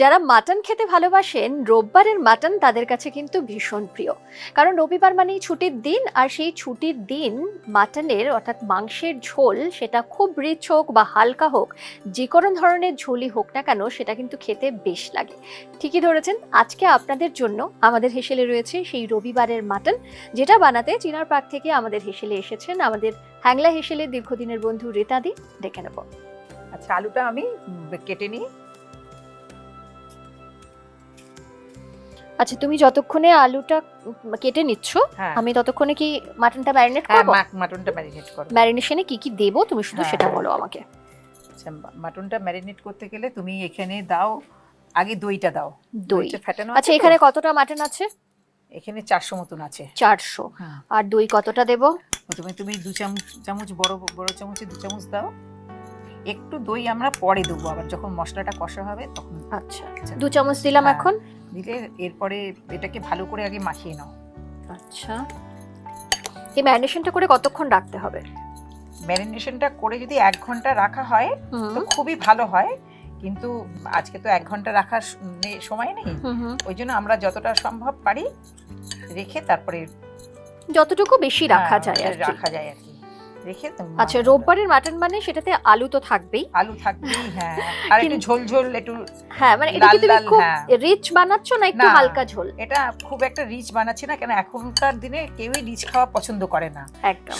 যারা মাটন খেতে ভালোবাসেন, রোববারের মাটন তাদের কাছে কিন্তু ভীষণ প্রিয়। কারণ রবিবার মানেই ছুটির দিন, আর সেই ছুটির দিন মাটনের অর্থাৎ মাংসের ঝোল সেটা খুব রিচ হোক বা হালকা হোক, যে কোনো ধরনের ঝোলই হোক না কেন সেটা কিন্তু খেতে বেশ লাগে। ঠিকই ধরেছেন, আজকে আপনাদের জন্য আমাদের হেসেলে রয়েছে সেই রবিবারের মাটন, যেটা বানাতে চিনার পার্ক থেকে আমাদের হেসেলে এসেছেন আমাদের হ্যাংলা হেসেলে দীর্ঘদিনের বন্ধু রেতাদি ডেকে নেব। আচ্ছা আলুটা আমি কেটে নিই। আচ্ছা তুমি যতক্ষণে আলুটা কেটে নিচ্ছ হ্যাঁ। আমি ততক্ষণে কি মাটনটা ম্যারিনেট হ্যাঁ করব? মা- মাটনটা ম্যারিনেট করো ম্যারিনেশনে কি কি দেবো? তুমি শুধু হ্যাঁ, সেটা হ্যাঁ। বলো আমাকে। আচ্ছা মা- মাটনটা ম্যারিনেট করতে গেলে তুমি এখানে দাও আগে দইটা দাও। দই। দইটা ফেটানো আচ্ছা আছে তো? এখানে কতটা মাটন আছে? এখানে চারশো মতন আছে। চারশো। হ্যাঁ। আর দই কতটা দেবো? প্রথমে তুমি দু চামচ চামচ বড় বড় চামচে দু চামচ দাও। একটু দই আমরা পরে দেবো আবার যখন মশলাটা কষা হবে তখন। আচ্ছা। আচ্ছা। দু চামচ দিলাম হ্যাঁ। এখন? দিলে এরপরে এটাকে ভালো করে আগে মাখিয়ে নাও। আচ্ছা। এই ম্যারিনেশনটা করে কতক্ষণ রাখতে হবে? ম্যারিনেশনটা করে যদি এক ঘণ্টা রাখা হয় তো খুবই ভালো হয়। কিন্তু আজকে তো এক ঘণ্টা রাখার সময় নেই। ওই জন্য আমরা যতটা সম্ভব পারি রেখে তারপরে যতটুকু বেশি রাখা হ্যাঁ, যায় আর রাখা যায় আর কি। রেখে আচ্ছা রোববারের মাটন মানে সেটাতে আলু তো থাকবেই। আলু থাকবেই হ্যাঁ। আর একটু ঝোল ঝোল একটু হ্যাঁ মানে এটা কি তুমি খুব হ্যাঁ। রিচ বানাচ্ছ না একটু হালকা ঝোল? এটা খুব একটা রিচ বানাচ্ছি না কেন এখনকার দিনে কেউই রিচ খাওয়া পছন্দ করে না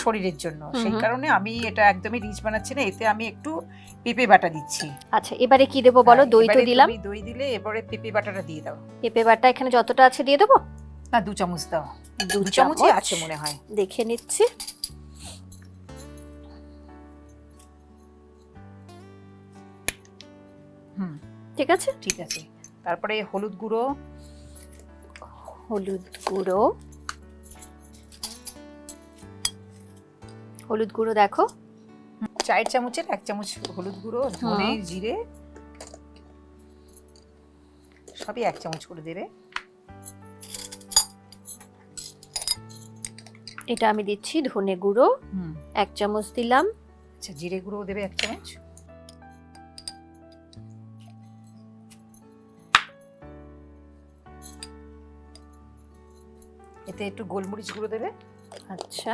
শরীরের জন্য। সেই কারণে আমি এটা একদমই রিচ বানাচ্ছি না এতে আমি একটু পেঁপে বাটা দিচ্ছি। আচ্ছা এবারে কি দেবো বলো? হ্যাঁ, দই তো দিলাম। দই দিলে এবারে পেঁপে বাটাটা দিয়ে দাও। পেঁপে বাটা এখানে যতটা আছে দিয়ে দেবো? না দু চামচ দাও। দু চামচই চামচ। আছে মনে হয়। দেখে নিচ্ছি। হুম। ঠিক আছে? ঠিক আছে। তারপরে হলুদ গুঁড়ো। হলুদ গুঁড়ো। হলুদ গুঁড়ো দেখো। চায়ের চামচের এক চামচ হলুদ গুঁড়ো ধনে জিরে সবই এক চামচ করে দেবে। এটা আমি দিচ্ছি ধনে গুঁড়ো। এক চামচ দিলাম। আচ্ছা জিরে গুঁড়ো দেবে এক চামচ। এতে একটু গোলমরিচ গুঁড়ো দেবে। আচ্ছা।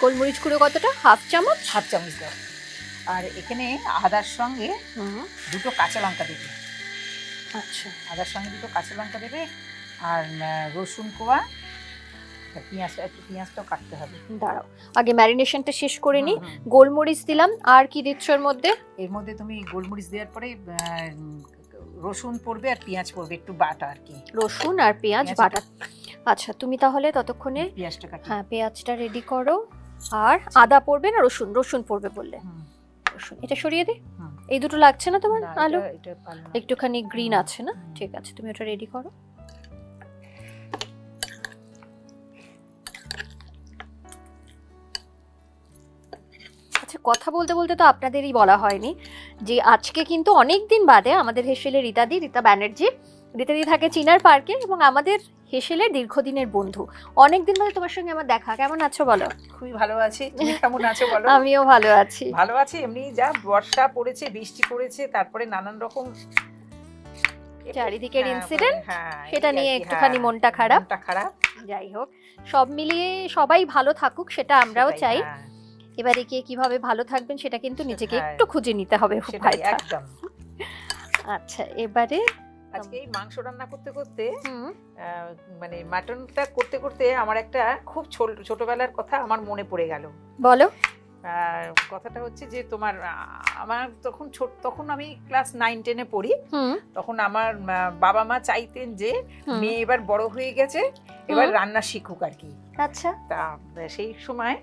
গোলমরিচ গুঁড়ো কতটা? হাফ চামচ? হাফ চামচ দাও। আর এখানে আদার সঙ্গে দুটো কাঁচা লঙ্কা দেবে। আচ্ছা। আদার সঙ্গে দুটো কাঁচা লঙ্কা দেবে। আর রসুন কোয়া আর পেঁয়াজটা একটু পেঁয়াজটাও কাটতে হবে। দাঁড়াও আগে ম্যারিনেশনটা শেষ করে নিই। গোলমরিচ দিলাম আর কি দিচ্ছ এর মধ্যে? এর মধ্যে তুমি গোলমরিচ দেওয়ার পরে রসুন পড়বে আর পেঁয়াজ পড়বে একটু বাটা আর কি। রসুন আর পেঁয়াজ বাটা। আচ্ছা তুমি তাহলে ততক্ষণে পেঁয়াজটা কাটি। হ্যাঁ পেঁয়াজটা রেডি করো। আর আদা পড়বে না রসুন? রসুন পড়বে বললে। রসুন এটা সরিয়ে হুম। এই দুটো লাগছে না তোমার আলু। একটুখানি গ্রিন আছে না? ঠিক আছে তুমি ওটা রেডি করো। কথা বলতে বলতে তো আপনাদেরই বলা হয়নি যে আজকে কিন্তু অনেক দিন বাদে আমাদের হেসেলের রীতাদি রীতা ব্যানার্জি। রীতাদি থাকে চিনার পার্কে এবং আমাদের হেসেলের দীর্ঘদিনের বন্ধু। অনেক দিন বাদে তোমার সঙ্গে আমার দেখা। কেমন আছো বলো? খুবই ভালো আছি। তুমি কেমন আছো বলো? আমিও ভালো আছি। ভালো আছি। এমনি যা বর্ষা পড়েছে বৃষ্টি পড়েছে তারপরে নানান রকম চারিদিকের হ্যাঁ, incident, হ্যাঁ, সেটা নিয়ে একটুখানি হ্যাঁ, মনটা খারাপ। খারাপ। যাই হোক সব মিলিয়ে সবাই ভালো থাকুক সেটা আমরাও চাই। হ্যাঁ, এবারে কে কীভাবে ভালো থাকবেন সেটা কিন্তু নিজেকে। একটু খুঁজে নিতে হবে একদম। আচ্ছা এবারে আজকে এই মাংস রান্না করতে করতে মানে মাটনটা করতে করতে আমার একটা খুব ছোটবেলার কথা আমার মনে পড়ে গেল। বলো। কথাটা হচ্ছে যে তোমার আমার তখন ছোট তখন আমি ক্লাস নাইন টেনে পড়ি। তখন আমার বাবা মা চাইতেন যে মেয়ে এবার বড় হয়ে গেছে এবার রান্না শিখুক আর কি। আচ্ছা। তা সেই সময়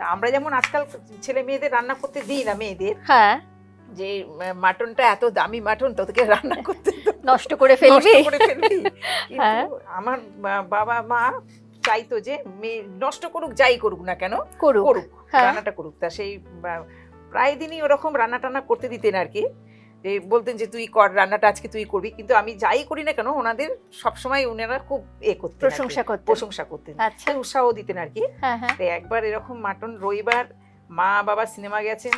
আমরা যেমন আজকাল ছেলে মেয়েদের রান্না করতে দিই না মেয়েদের হ্যাঁ। যে মাটনটা এত দামি মাটন তোকে রান্না করতে নষ্ট করে ফেলবি। করে ফেলবি। হ্যাঁ। আমার বাবা মা চাইতো যে মেয়ে নষ্ট করুক যাই করুক না কেন করুক। করুক হ্যাঁ। রান্নাটা করুক। তা সেই প্রায় দিনই ওরকম রান্না টান্না করতে দিতেন আর কি। যে বলতেন যে তুই কর রান্নাটা আজকে তুই করবি। কিন্তু আমি যাই করি না কেন ওনাদের সবসময় ওনারা খুব এ করতেন প্রশংসা করতে প্রশংসা করতেন। আচ্ছা। উৎসাহ দিতেন আর কি। হ্যাঁ হ্যাঁ। একবার এরকম মাটন রবিবার মা বাবা সিনেমা গেছেন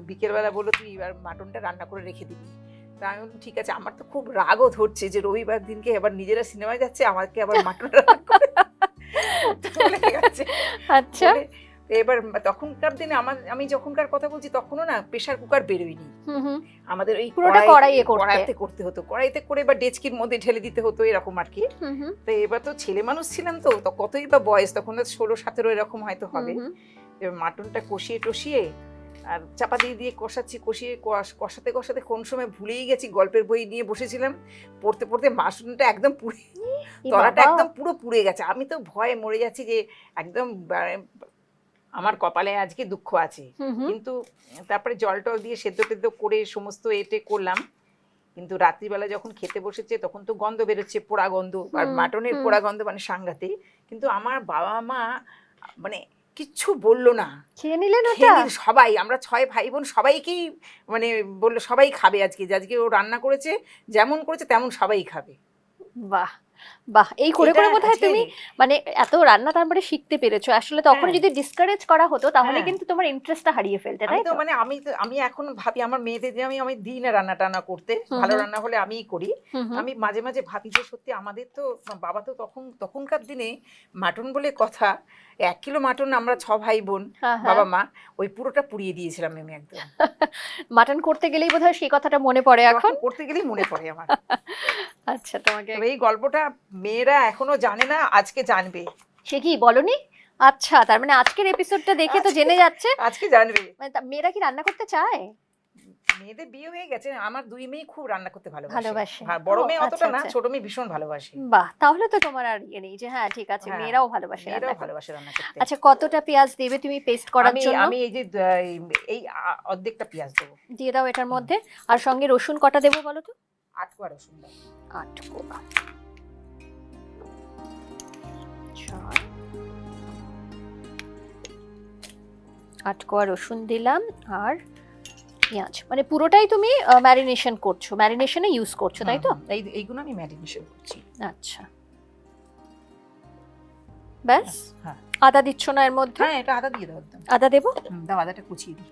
বিকেলবেলা বলল তুই এবার মাটনটা রান্না করে রেখে দিবি। তা আমি বললাম ঠিক আছে। আমার তো খুব রাগও ধরছে যে রবিবার দিনকে এবার নিজেরা সিনেমায় যাচ্ছে আমাকে আবার মাটন রান্না করে। আচ্ছা। এবার তখনকার দিনে আমার আমি যখনকার কথা বলছি তখনও না প্রেশার কুকার বেরোয়নি। আমাদের ওই পুরোটা কড়াই- কড়াইয়ে কড়াইতে করতে হতো। কড়াইতে করে বা ডেচকির মধ্যে ঢেলে দিতে হতো এরকম আর কি। তো এবার তো ছেলে মানুষ ছিলাম তো তো কতই বা বয়স তখন ষোলো সতেরো এরকম হয়তো হবে। এবার মাটনটা কষিয়ে টষিয়ে আর চাপা দিয়ে দিয়ে কষাচ্ছি কষিয়ে কষাতে কষাতে কোন সময় ভুলেই গেছি গল্পের বই নিয়ে বসেছিলাম। পড়তে পড়তে মাটনটা একদম পুড়ে তলাটা একদম পুরো পুড়ে গেছে। আমি তো ভয়ে মরে যাচ্ছি যে একদম আমার কপালে আজকে দুঃখ আছে। কিন্তু তারপরে জল টল দিয়ে সেদ্ধ টেদ্ধ করে সমস্ত এটে করলাম। কিন্তু রাত্রিবেলা যখন খেতে বসেছে তখন তো গন্ধ বেরোচ্ছে পোড়া গন্ধ। আর মাটনের পোড়া গন্ধ মানে সাংঘাতিক কিন্তু আমার বাবা মা মানে কিচ্ছু বলল না। খেয়ে নিলেন ওটা? সবাই আমরা ছয় ভাই বোন সবাইকেই মানে বলল সবাই খাবে আজকে। যে আজকে ও রান্না করেছে যেমন করেছে তেমন সবাই খাবে। বাহ! বাহ এই করে করে বোধহয় তুমি মানে এত রান্না তারপরে শিখতে পেরেছ আসলে তখন হ্যাঁ। যদি ডিসকারেজ করা হতো তাহলে হ্যাঁ। কিন্তু তোমার ইন্টারেস্টটা হারিয়ে ফেলতে তাই তো মানে আমি আমি এখন ভাবি আমার মেয়েদের যে আমি আমি দিই না রান্না টান্না করতে ভালো রান্না হলে আমিই করি। আমি মাঝে মাঝে ভাবি যে সত্যি আমাদের তো বাবা তো তখন তখনকার দিনে মাটন বলে কথা এক কিলো মাটন আমরা ছ ভাই বোন হ্যাঁ, হ্যাঁ। বাবা মা ওই পুরোটা পুড়িয়ে দিয়েছিলাম আমি একদম। মাটন করতে গেলেই বোধহয় সেই কথাটা মনে পড়ে এখন? এখন করতে গেলেই মনে পড়ে আমার। আচ্ছা তোমাকে এই গল্পটা মেয়েরা এখনও জানে না আজকে জানবে। সে কি বলনি? আচ্ছা তার মানে আজকের এপিসোডটা দেখে তো জেনে যাচ্ছে। আজকে জানবে। মানে মেয়েরা কি রান্না করতে চায়? মেয়েদের বিয়ে হয়ে গেছে আমার দুই মেয়ে খুব রান্না করতে ভালোবাসে। হ্যাঁ, বড় মেয়ে অতটা আচ্ছা, না আচ্ছা। ছোট মেয়ে ভীষণ ভালোবাসে। বাহ তাহলে তো তোমার আর ইয়ে নেই যে হ্যাঁ ঠিক আছে হ্যাঁ, মেয়েরাও ভালোবাসে মেয়েরাও ভালোবাসে রান্না করতে। আচ্ছা কতটা পেঁয়াজ দেবে তুমি পেস্ট করার জন্য? আমি এই যে এই অর্ধেকটা পেঁয়াজ দেবো। দিয়ে দাও এটার মধ্যে। আর সঙ্গে রসুন কটা দেবো বলো তো? আট কোয়া রসুন দাও। আট কোয়া। আট কোয়া রসুন দিলাম আর পেঁয়াজ মানে পুরোটাই তুমি ম্যারিনেশন করছ। ম্যারিনেশনে ইউজ করছ তাই তো? এই এইগুলো আমি ম্যারিনেশন করছি। আচ্ছা। ব্যাস? হ্যাঁ আদা দিচ্ছ না এর মধ্যে? হ্যাঁ এটা আদা দিয়ে দাও একদম। আদা দেবো? দাও আদাটা কুচিয়ে দিই।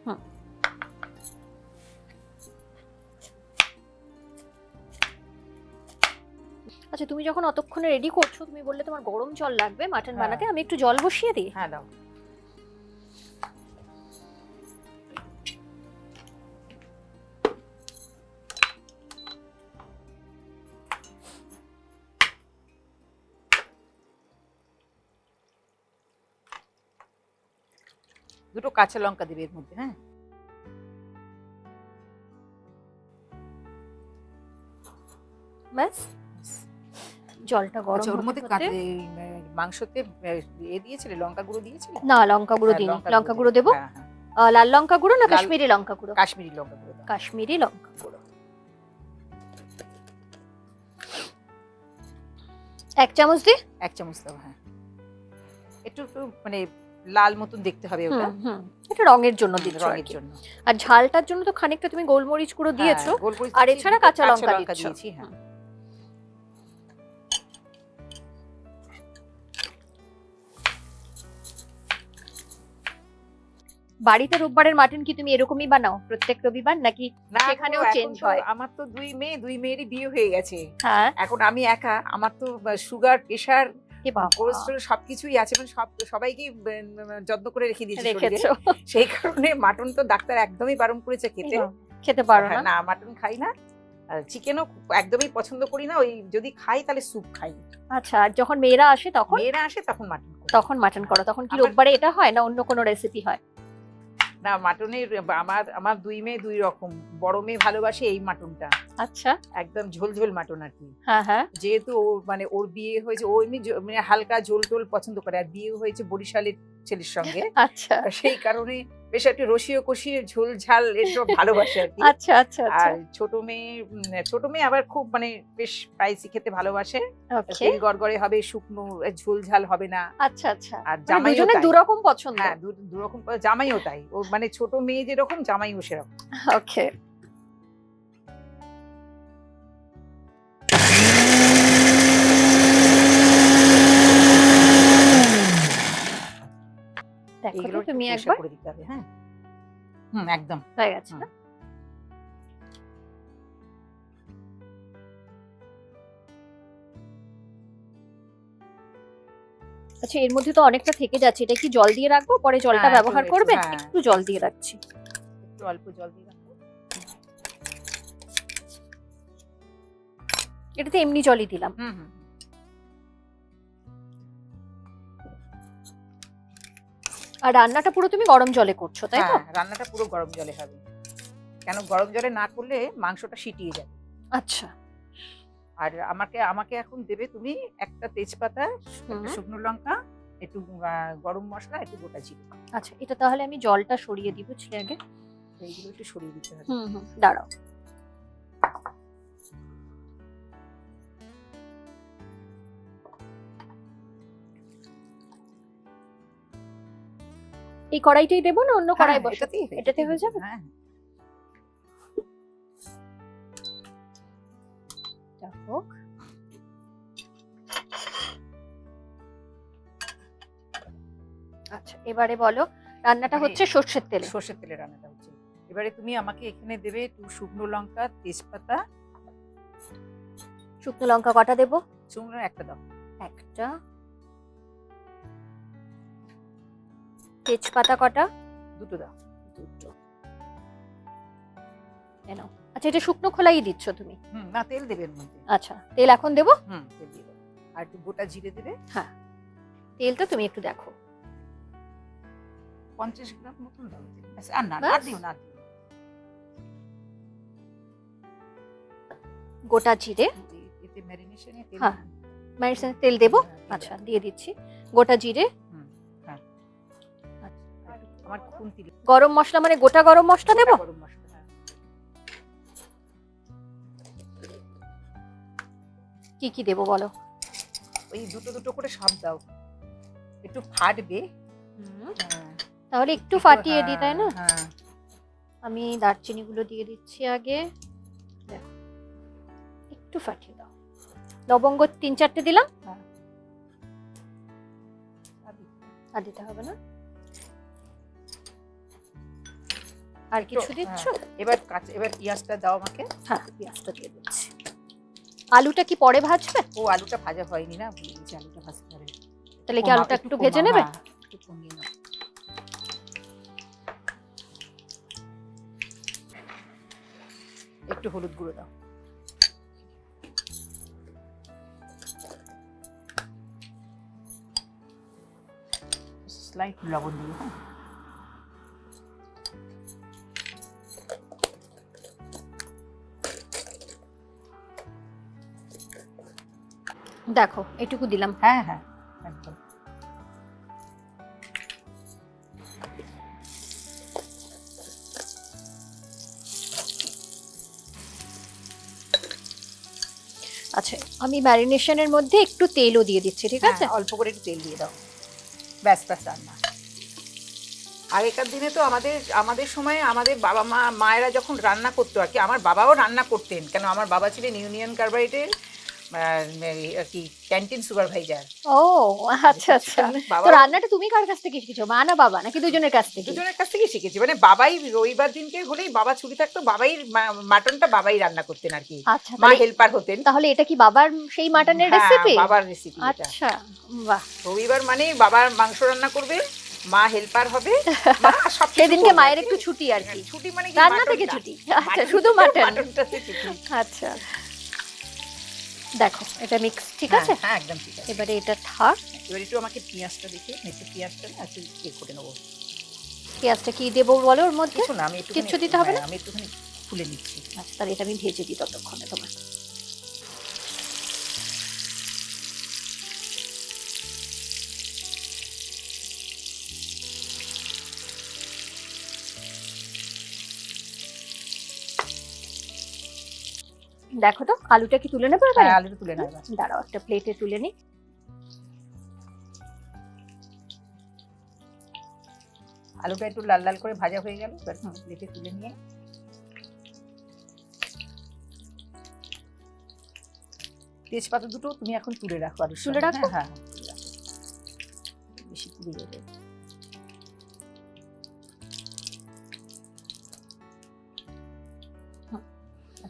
আচ্ছা তুমি যখন অতক্ষণে রেডি করছ তুমি বললে তোমার গরম জল লাগবে মাটন হ্যাঁ। বানাতে আমি একটু জল বসিয়ে দিই? হ্যাঁ দাও। দুটো কাঁচা লঙ্কা দেবে এর মধ্যে হ্যাঁ? ব্যাস। জলটা গরম আচ্ছা ওর মধ্যে আহ, মাংসতে এ দিয়েছিলে? লঙ্কা গুঁড়ো দিয়েছিলে? না লঙ্কা গুঁড়ো হ্যাঁ, দিই লঙ্কা গুঁড়ো দেবো। হ্যাঁ, হ্যাঁ। লাল লঙ্কা গুঁড়ো না কাশ্মীরি লঙ্কা গুঁড়ো? কাশ্মীরি লঙ্কা গুঁড়ো কাশ্মীরি লঙ্কা গুঁড়ো। এক চামচ দি। এক চামচ দাও হ্যাঁ। একটু একটু মানে লাল মতন দেখতে হবে ওটা। এটা রঙের জন্য দিচ্ছ রঙের জন্য। আর ঝালটার জন্য তো খানিকটা তুমি গোলমরিচ গুঁড়ো দিয়েছ। হ্যাঁ, আর এছাড়া কাঁচা লঙ্কা দিয়েছি। হ্যাঁ। বাড়িতে রোববারের মাটন কি তুমি এরকমই বানাও প্রত্যেক রবিবার? নাকি সেখানেও তো হয়। আমার তো দুই মেয়ে দুই মেয়েরই বিয়ে হয়ে গেছে। হ্যাঁ। এখন আমি একা আমার তো সুগার প্রেশার কোলেস্ট্রল সবকিছুই আছে মানে সব সবাইকে যত্ন করে রেখে দিয়েছি সেই কারণে মাটন তো ডাক্তার একদমই বারণ করেছে খেতে। খেতে পারো হ্যাঁ, না। মাটন খাই না। চিকেনও একদমই পছন্দ করি না। ওই যদি খাই তাহলে স্যুপ খাই। আচ্ছা আর যখন মেয়েরা আসে তখন? মেয়েরা আসে তখন মাটন তখন মাটন করো। তখন কি রোববারে এটা হয় না অন্য কোনো রেসিপি হয়? না মাটনের আমার আমার দুই মেয়ে দুই রকম। বড় মেয়ে ভালোবাসে এই মাটনটা আচ্ছা। একদম ঝোলঝোল ঝোল মাটন আর কি। হ্যাঁ হ্যাঁ। যেহেতু ও মানে ওর বিয়ে হয়েছে ও এমনি মানে হালকা ঝোল টোল পছন্দ করে আর বিয়ে হয়েছে বরিশালের ছেলের সঙ্গে। আচ্ছা। সেই কারণে বেশ একটু রসিয়ে কষিয়ে ঝোল ঝাল এসব ভালোবাসে আর কি। আচ্ছা আচ্ছা আচ্ছা। আর ছোট মেয়ে ছোট মেয়ে আবার খুব মানে বেশ স্পাইসি খেতে ভালোবাসে। তেল গড়গড়ে হবে শুকনো ঝোল ঝাল হবে না। আচ্ছা আচ্ছা। আর জামাই দুজনে দু রকম পছন্দ? হ্যাঁ দু- রকম জামাইও তাই। ও মানে ছোট মেয়ে যেরকম জামাইও সেরকম। ওকে। দেখো তো তুমি একবার করে দিতে হবে হ্যাঁ। হুম একদম। হয়ে গেছে না? আচ্ছা এর মধ্যে তো অনেকটা থেকে যাচ্ছে। এটা কি জল দিয়ে রাখব? পরে জলটা হ্যাঁ, ব্যবহার করবে। একটু জল দিয়ে রাখছি। একটু অল্প জল দিয়ে রাখো এটাতে এমনি জলই দিলাম। হুম হুম। আর রান্নাটা পুরো তুমি গরম জলে করছ তাই তো? হ্যাঁ রান্নাটা পুরো গরম জলে হবে। কেন গরম জলে না করলে মাংসটা সিটিয়ে যাবে। আচ্ছা। আর আমাকে আমাকে এখন দেবে তুমি একটা তেজপাতা শুকনো লঙ্কা একটু গরম মশলা একটু গোটা জিরে। আচ্ছা এটা তাহলে আমি জলটা সরিয়ে দিই বুঝলি আগে। এইগুলো একটু সরিয়ে দিতে হবে। হুম হুম দাঁড়াও। এই কড়াইটাই দেবো না অন্য কড়াই হ্যাঁ, হবে, এটাতে হয়ে যাবে? হ্যাঁ। হোক। আচ্ছা এবারে বলো রান্নাটা হচ্ছে সর্ষের তেলে। সর্ষের তেলে রান্নাটা হচ্ছে। এবারে তুমি আমাকে এখানে দেবে একটু শুকনো লঙ্কা তেজপাতা। শুকনো লঙ্কা কটা দেবো? শুকনো একটা দাও। একটা। তেজপাতা কটা? দুটো দাও। দুটো। এ নাও। আচ্ছা এটা শুকনো খোলাই দিচ্ছ তুমি? হুম না তেল দেবে এর মধ্যে। আচ্ছা তেল এখন দেবো? হুম তেল দিয়ে দাও আর একটু গোটা জিরে দেবে? হ্যাঁ। তেলটা তুমি একটু দেখো। পঞ্চাশ গ্রাম মতন দাও। আর না দিও না দিও। না। গোটা জিরে। এতে ম্যারিনেশনে তেল হ্যাঁ। ম্যারিনেশন তেল দেবো? হ্যাঁ, আচ্ছা দিয়ে দিচ্ছি। গোটা জিরে। আমার খুন্তি গরম মশলা মানে গোটা গরম মশলা দেবো? গরম মশলা হ্যাঁ। কি কি দেবো বলো? ওই দুটো দুটো করে সব দাও। একটু ফাটবে। হ্যাঁ, তাহলে একটু ফাটিয়ে দিই তাই না? হ্যাঁ, হ্যাঁ। আমি দারচিনি গুলো দিয়ে দিচ্ছি আগে। একটু ফাটিয়ে দাও। লবঙ্গ তিন চারটে দিলাম। আর দিতে হবে না? আর কিছু দিচ্ছ? হ্যাঁ, এবার কাঁচা এবার পেঁয়াজটা দাও আমাকে। হ্যাঁ পেঁয়াজটা দিয়ে দিচ্ছি। আলুটা কি পরে ভাজবে? ও আলুটা ভাজা হয়নি না? ভুলে গেছি আলুটা ভাজতে হবে। তাহলে কি আলুটা একটু ভেজে নেবে? হ্যাঁ, একটু কমিয়ে নাও। একটু হলুদ গুঁড়ো দাও। স্লাইট লবণ দিয়ে হ্যাঁ। দেখো এটুকু দিলাম। হ্যাঁ হ্যাঁ একদম। আচ্ছা আমি ম্যারিনেশনের মধ্যে একটু তেলও দিয়ে দিচ্ছি ঠিক আছে? হ্যাঁ, অল্প করে একটু তেল দিয়ে দাও। ব্যাস ব্যাস রান্না আগেকার দিনে তো আমাদের আমাদের সময় আমাদের বাবা মা মায়েরা যখন রান্না করতো আর কি আমার বাবাও রান্না করতেন কেন আমার বাবা ছিলেন ইউনিয়ন কার্বাইডের কি ক্যান্টিন সুপারভাইজার ও আচ্ছা আচ্ছা। তো রান্নাটা তুমি কার কাছ থেকে শিখেছো মা না বাবা নাকি দুজনের কাছ থেকে? দুজনের কাছ থেকে শিখেছি। মানে বাবাই রবিবার দিনকে হলেই বাবা ছুটি থাকতো বাবাই মাটনটা বাবাই রান্না করতেন আর কি। আচ্ছা মা হেল্পার হতেন। তাহলে এটা কি বাবার সেই মাটনের হ্যাঁ, রেসিপি বাবার রেসিপি আচ্ছা বাহ। রবিবার মানে বাবার মাংস রান্না করবে মা হেল্পার হবে সেদিনকে মায়ের একটু ছুটি আর কি। ছুটি মানে রান্না থেকে ছুটি। আচ্ছা শুধু মাটন। আচ্ছা। দেখো এটা মিক্স ঠিক হ্যাঁ, আছে? হ্যাঁ একদম ঠিক আছে। এবারে এটা থাক। এবারে একটু আমাকে পেঁয়াজটা দেখে একটু পেঁয়াজটা না একটু ইয়ে করে নেব। পেঁয়াজটা কি দেবো বলো ওর মধ্যে? কিছু না আমি একটু কিছু দিতে হবে না? আমি একটুখানি খুলে নিচ্ছি। আচ্ছা তাহলে এটা আমি ভেজে দিই ততক্ষণে তোমার। দেখো তো আলুটা কি তুলে নেব এবারে? হ্যাঁ আলুটা তুলে নেব। দাঁড়াও একটা প্লেটে তুলে নিই আলুটা একটু লাল লাল করে ভাজা হয়ে গেল এবার প্লেটে তুলে নিয়ে। তেজপাতা দুটো তুমি এখন তুলে রাখো আলুর তুলে সঙ্গে, রাখব? হ্যাঁ হ্যাঁ তুলে রাখো।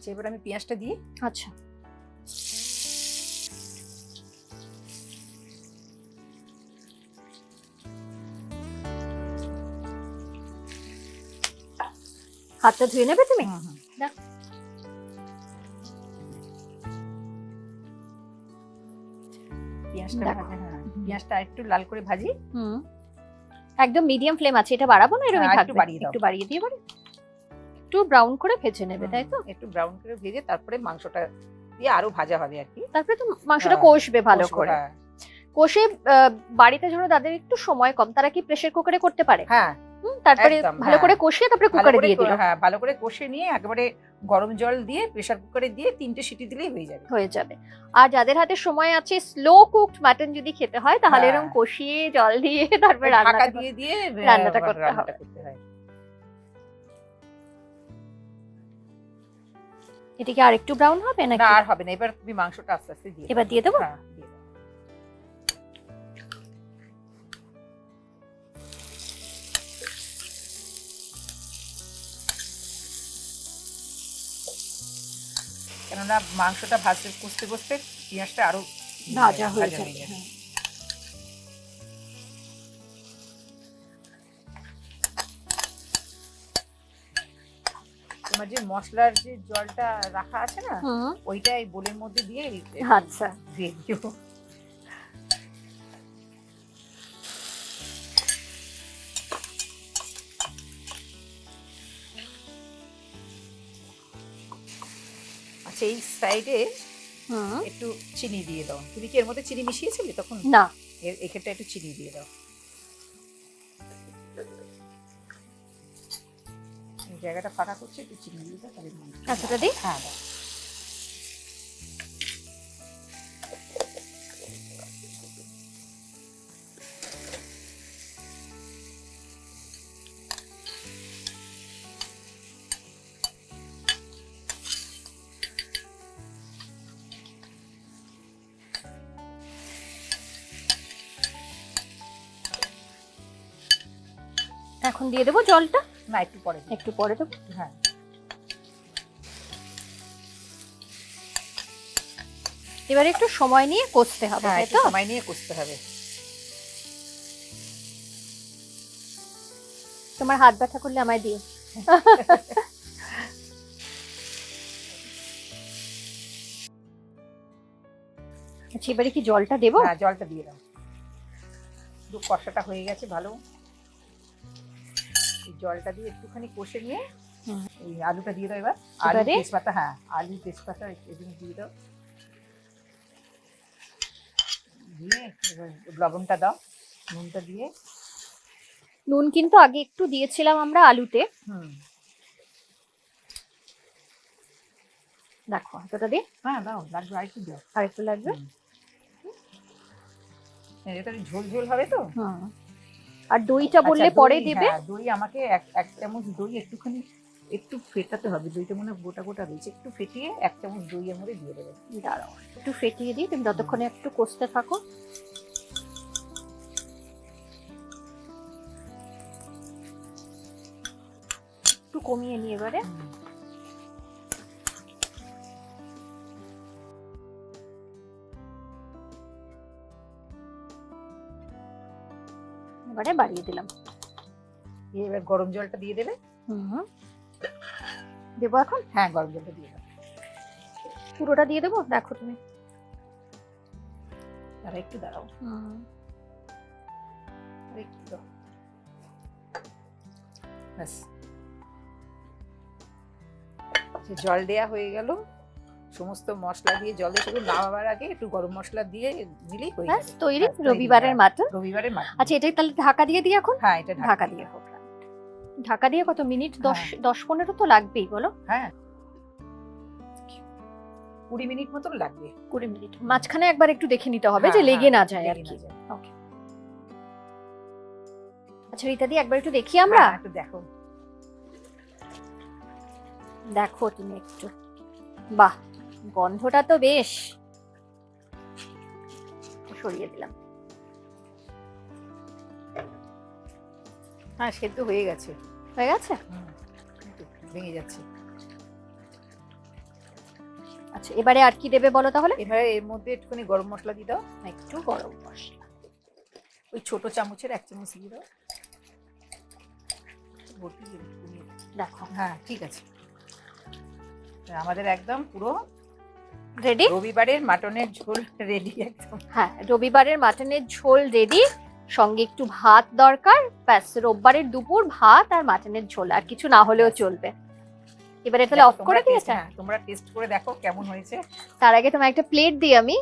আচ্ছা এবার আমি পেঁয়াজটা দিয়ে আচ্ছা। হাতটা ধুয়ে নেবে তুমি। পেঁয়াজটা। ভাজা, হ্যাঁ, একটু লাল করে ভাজি। হুম। একদম মিডিয়াম ফ্লেম আছে এটা বাড়াবো না? এরকমই হ্যাঁ, একটু বাড়িয়ে দাও। একটু ব্রাউন করে ভেজে নেবে তাই তো? একটু ব্রাউন করে ভেজে তারপরে মাংসটা দিয়ে আরও ভাজা হবে আর কি। তারপরে তো মাংসটা হ্যাঁ, কষবে ভালো করে। হ্যাঁ। কষে বাড়িতে ধরো তাদের একটু সময় কম তারা কি প্রেসার কুকারে করতে পারে? হ্যাঁ। তারপরে ভালো হ্যাঁ। করে কষিয়ে তারপরে কুকারে দিয়ে দিল। হ্যাঁ ভালো করে কষে নিয়ে একবারে গরম জল দিয়ে প্রেসার কুকারে দিয়ে তিনটে সিটি দিলেই হয়ে যাবে। হয়ে যাবে। আর যাদের হাতে সময় আছে স্লো কুকড মাটন যদি খেতে হয় তাহলে হ্যাঁ। এরকম কষিয়ে জল দিয়ে তারপরে ঢাকা রান্নাটা দিয়ে দিয়ে রান্নাটা করতে হবে। এটা কি আর একটু ব্রাউন হবে নাকি? না আর হবে না। এবার তুমি মাংসটা আস্তে আস্তে দিয়ে এবার দিয়ে দেবো? হ্যাঁ, দিয়ে। কেননা মাংসটা ভাজতে কষতে কষতে পেঁয়াজটা আরও ভাজা হয়ে যাবে তোমার যে মশলার যে জলটা রাখা আছে না ওইটা এই বোলের মধ্যে দিয়ে আচ্ছা। দিয়ে দিও। আচ্ছা এই সাইডে একটু চিনি দিয়ে দাও। তুমি কি এর মধ্যে চিনি মিশিয়েছিলে তখন? না। এর এক্ষেত্রে একটু চিনি দিয়ে দাও। জায়গাটা ফাঁকা করছে একটু চিনি দাও তাহলে এতটা দিই? হ্যাঁ এখন দিয়ে দেবো জলটা। না একটু পরে একটু পরে দেবো? হ্যাঁ। এবারে একটু সময় নিয়ে কষতে হবে হ্যাঁ তাই তো? সময় নিয়ে কষতে হবে। তোমার হাত ব্যথা করলে আমায় দিও। আচ্ছা এবারে কি জলটা দেবো? হ্যাঁ জলটা দিয়ে দাও। দু কষাটা হয়ে গেছে ভালো। জলটা দিয়ে একটুখানি কষে নিয়ে। এই আলুটা দিয়ে দাও এবার। আলু তেজপাতা হ্যাঁ আলু তেজপাতা এগুলো দিয়ে দাও। দিয়ে এবার লবণটা দাও নুনটা দিয়ে। নুন কিন্তু আগে একটু দিয়েছিলাম আমরা আলুতে। হুম। দেখো এতটা দিয়ে হ্যাঁ দাও লাগবে আর একটু দাও আর একটু লাগবে হ্যাঁ, এটা ঝোল ঝোল হবে তো? হুম। আর দইটা বললে আচ্ছা, পরে দই, দিবে। হ্যাঁ, দই আমাকে এক এক চামচ দই একটুখানি একটু ফেটাতে হবে। দইটা মনে গোটা গোটা রয়েছে। একটু ফেটিয়ে এক চামচ দই এর মধ্যে দিয়ে দেবে। দাঁড়াও একটু ফেটিয়ে দিই। তুমি ততক্ষণে একটু কষতে থাকো। একটু কমিয়ে নিয়ে এবারে। এবারে বাড়িয়ে দিলাম। দিয়ে এবার গরম জলটা দিয়ে দেবে? হুম। দেবো এখন? হ্যাঁ গরম জলটা দিয়ে দেবো। পুরোটা দিয়ে দেবো? দেখো তুমি। তারা একটু দাঁড়াও। হুম। একটু দাও ব্যাস। জল দেয়া হয়ে গেল সমস্ত মশলা দিয়ে জল শুধু নামাবার আগে একটু গরম মশলা দিয়ে দিলেই হয়ে ব্যাস যাবে। তৈরি রবিবারের। মাটন রবিবারের মাছ আচ্ছা এটাই তাহলে ঢাকা দিয়ে দিই এখন? হ্যাঁ এটা ঢাকা দিয়ে হোক ঢাকা দিয়ে কত মিনিট? দশ হ্যাঁ। দশ পনেরো তো লাগবেই বলো। হ্যাঁ। কুড়ি মিনিট মতন লাগবে। কুড়ি মিনিট। মাঝখানে একবার একটু দেখে নিতে হবে যে হ্যাঁ, লেগে হ্যাঁ, না যায় আর কি। না যায়। আচ্ছা রীতাদি একবার একটু দেখি আমরা? একটু দেখো। দেখো তুমি একটু। বাহ! গন্ধটা তো বেশ। সরিয়ে দিলাম। হ্যাঁ সেদ্ধ হয়ে গেছে। হয়ে গেছে? ভেঙে যাচ্ছে। আচ্ছা এবারে আর কি দেবে বলো তাহলে? এবারে এর মধ্যে একটুখানি গরম মশলা দিয়ে দাও। একটু গরম মশলা। ওই ছোট চামচের এক চামচ দিয়ে দাও। দেখো। হ্যাঁ ঠিক আছে। আমাদের একদম পুরো রেডি রবিবারের মাটনের ঝোল রেডি একদম। হ্যাঁ রবিবারের মাটনের ঝোল রেডি সঙ্গে একটু ভাত দরকার ব্যাস রোববারের দুপুর ভাত আর মাটনের ঝোল আর কিছু না হলেও চলবে। এবারে তাহলে অফ করে দিয়েছে? হ্যাঁ তোমরা টেস্ট করে দেখো কেমন হয়েছে। তার আগে তোমায় একটা প্লেট দিই আমি।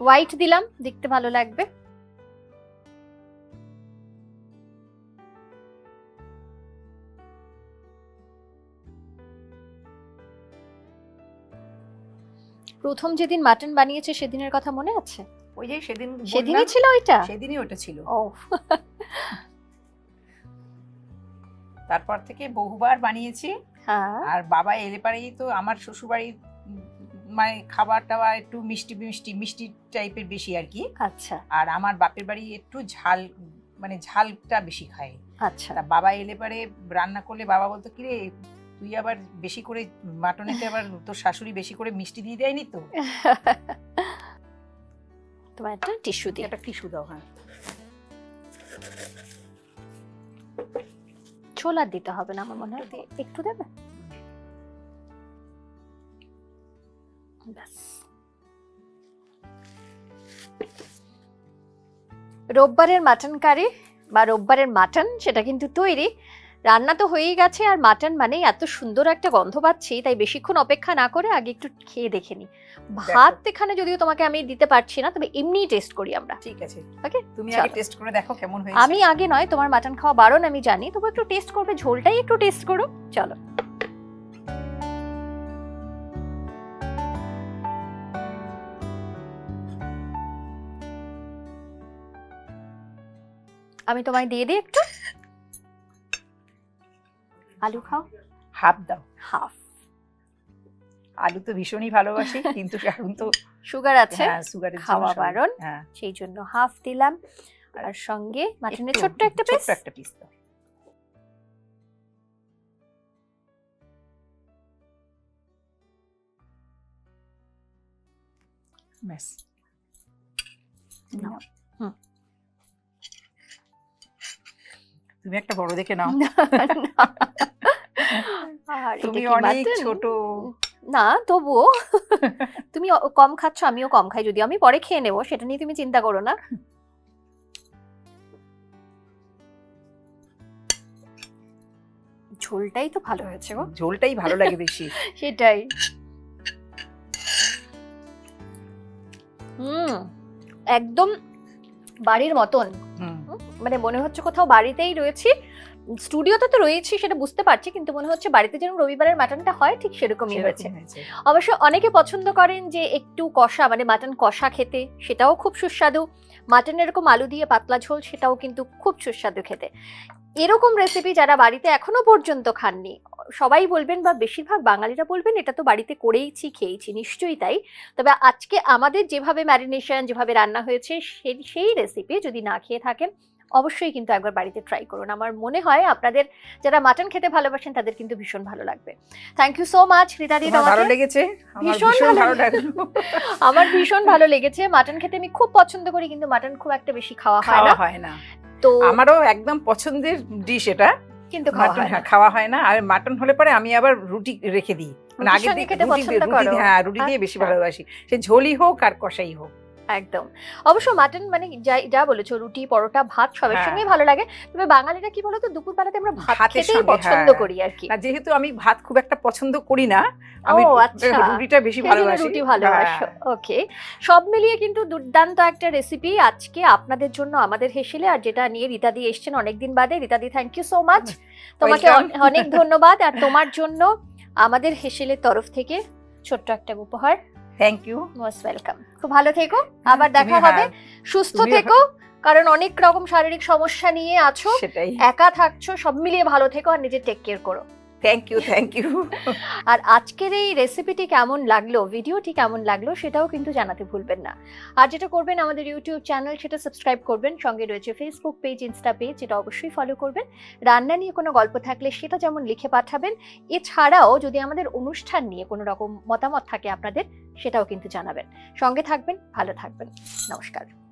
হোয়াইট দিলাম দেখতে ভালো লাগবে। প্রথম যেদিন মাটন বানিয়েছে সেদিনের কথা মনে আছে? ওই যে সেদিন সেদিনই ছিল ওইটা? সেদিনই ওটা ছিল। ও তারপর থেকে বহুবার বানিয়েছি। হ্যাঁ। আর বাবা এলে পারেই তো আমার শ্বশুরবাড়ির উম, মানে খাবার টাবার একটু মিষ্টি মিষ্টি মিষ্টি টাইপের বেশি আর কি। আচ্ছা। আর আমার বাপের বাড়ি একটু ঝাল মানে ঝালটা বেশি খায়। আচ্ছা। বাবা এলে পারে রান্না করলে বাবা বলতো কি রে তুই আবার বেশি করে মাটনেতে আবার তোর শাশুড়ি বেশি করে মিষ্টি দিয়ে দেয়নি তো? তোমার একটা টিস্যু দিই। একটা টিস্যু দাও হ্যাঁ। ছোলা দিতে হবে না আমার মনে হয়। একটু দেবে? ব্যাস। রোববারের মাটন কারি বা রোববারের মাটন সেটা কিন্তু তৈরি। রান্না তো হয়েই গেছে আর মাটন মানে এত সুন্দর একটা গন্ধ পাচ্ছি তাই বেশিক্ষণ অপেক্ষা না করে আগে একটু খেয়ে দেখে নি। ভাত এখানে যদিও তোমাকে আমি দিতে পারছি না তবে এমনি টেস্ট করি আমরা। ঠিক আছে। Okay, তুমি আগে টেস্ট করে দেখো কেমন হয়েছে। আমি আগে নয় তোমার মাটন খাওয়া বারণ আমি জানি তবু একটু টেস্ট করবে ঝোলটাই একটু টেস্ট করো। চলো। আমি তোমায় দিয়ে দিই একটু? আলু খাও? হাফ দাও। হাফ। আলু তো ভীষণই ভালোবাসি কিন্তু এখন তো সুগার আছে হ্যাঁ সুগারের খাওয়া বারণ। হ্যাঁ। সেই জন্য হাফ দিলাম। আর সঙ্গে মাটনের ছোট্ট একটা পিস ছোট্ট একটা পিস দাও। ব্যাস। তুমি একটা বড় দেখে নাও। তুমি অনেক ছোট। না তবুও। তুমি কম খাচ্ছ আমিও কম খাই। যদি আমি পরে খেয়ে নেব সেটা নিয়ে তুমি চিন্তা করো না। ঝোলটাই তো ভালো হয়েছে গো। ঝোলটাই ভালো লাগে বেশি। সেটাই। হুম একদম বাড়ির মতন। মানে মনে হচ্ছে কোথাও বাড়িতেই রয়েছি। স্টুডিওতে তো রয়েছি সেটা বুঝতে পারছি কিন্তু মনে হচ্ছে বাড়িতে যেরকম রবিবারের মাটনটা হয় ঠিক সেরকমই হয়েছে। অবশ্য অনেকে পছন্দ করেন যে একটু কষা মানে মাটন কষা খেতে সেটাও খুব সুস্বাদু। মাটন এরকম আলু দিয়ে পাতলা ঝোল সেটাও কিন্তু খুব সুস্বাদু খেতে। এরকম রেসিপি যারা বাড়িতে এখনও পর্যন্ত খাননি, সবাই বলবেন বা বেশিরভাগ বাঙালিরা বলবেন এটা তো বাড়িতে করেইছি খেয়েছি নিশ্চয়ই তাই। তবে আজকে আমাদের যেভাবে ম্যারিনেশন যেভাবে রান্না হয়েছে, সেই সেই রেসিপি যদি না খেয়ে থাকেন অবশ্যই কিন্তু একবার বাড়িতে ট্রাই করুন। আমার মনে হয় আপনাদের যারা মাটন খেতে ভালোবাসেন তাদের কিন্তু ভীষণ ভালো লাগবে। থ্যাংক ইউ সো মাচ রীতাদি ভালো লেগেছে? আমার ভীষণ ভালো আমার ভীষণ ভালো লেগেছে। মাটন খেতে আমি খুব পছন্দ করি কিন্তু মাটন খুব একটা বেশি খাওয়া হয় না। হয় না। তো আমারও একদম পছন্দের ডিশ এটা। কিন্তু খাওয়া হয় না। খাওয়া না। আর মাটন হলে পরে আমি আবার রুটি রেখে দিই। মানে খেতে রুটি হ্যাঁ রুটি দিয়ে বেশি আচ্ছা। ভালোবাসি। সে ঝোলই হোক আর কষাই হোক। একদম। অবশ্য মাটন মানে যা যা বলেছ রুটি পরোটা ভাত সবের সঙ্গে ভালো লাগে। তবে বাঙালিরা কি বলতো দুপুর বেলাতে আমরা ভাত খেতেই পছন্দ হ্যাঁ। করি আর কি যেহেতু আমি ভাত খুব একটা পছন্দ করি না আমি আচ্ছা। রুটিটা বেশি ভালোবাসি। রুটি ভালোবাসো। হ্যাঁ। ওকে। সব মিলিয়ে কিন্তু দুর্দান্ত একটা রেসিপি আজকে আপনাদের জন্য আমাদের হেসেলে। আর যেটা নিয়ে রীতাদি এসছেন অনেকদিন বাদে রীতাদি থ্যাংক ইউ সো মাচ তোমাকে. অনেক ধন্যবাদ। আর তোমার জন্য আমাদের হেসেলের তরফ থেকে ছোট্ট একটা উপহার। থ্যাংক ইউ মোস্ট ওয়েলকাম খুব ভালো থেকো। আবার দেখা হবে। সুস্থ হ্যাঁ, থেকো কারণ অনেক রকম শারীরিক সমস্যা নিয়ে আছো। একা থাকছো সব মিলিয়ে ভালো থেকো আর নিজে টেক কেয়ার করো। থ্যাংক ইউ থ্যাংক ইউ আর আজকের এই রেসিপিটি কেমন লাগল ভিডিওটি কেমন লাগল, সেটাও কিন্তু জানাতে ভুলবেন না। আর যেটা করবেন আমাদের ইউটিউব চ্যানেল সেটা সাবস্ক্রাইব করবেন। সঙ্গে রয়েছে ফেসবুক পেজ ইনস্টা পেজ যেটা অবশ্যই ফলো করবেন। রান্না নিয়ে কোনো গল্প থাকলে সেটা যেমন লিখে পাঠাবেন, এছাড়াও যদি আমাদের অনুষ্ঠান নিয়ে কোনো রকম মতামত থাকে আপনাদের, সেটাও কিন্তু জানাবেন। সঙ্গে থাকবেন, ভালো থাকবেন। নমস্কার।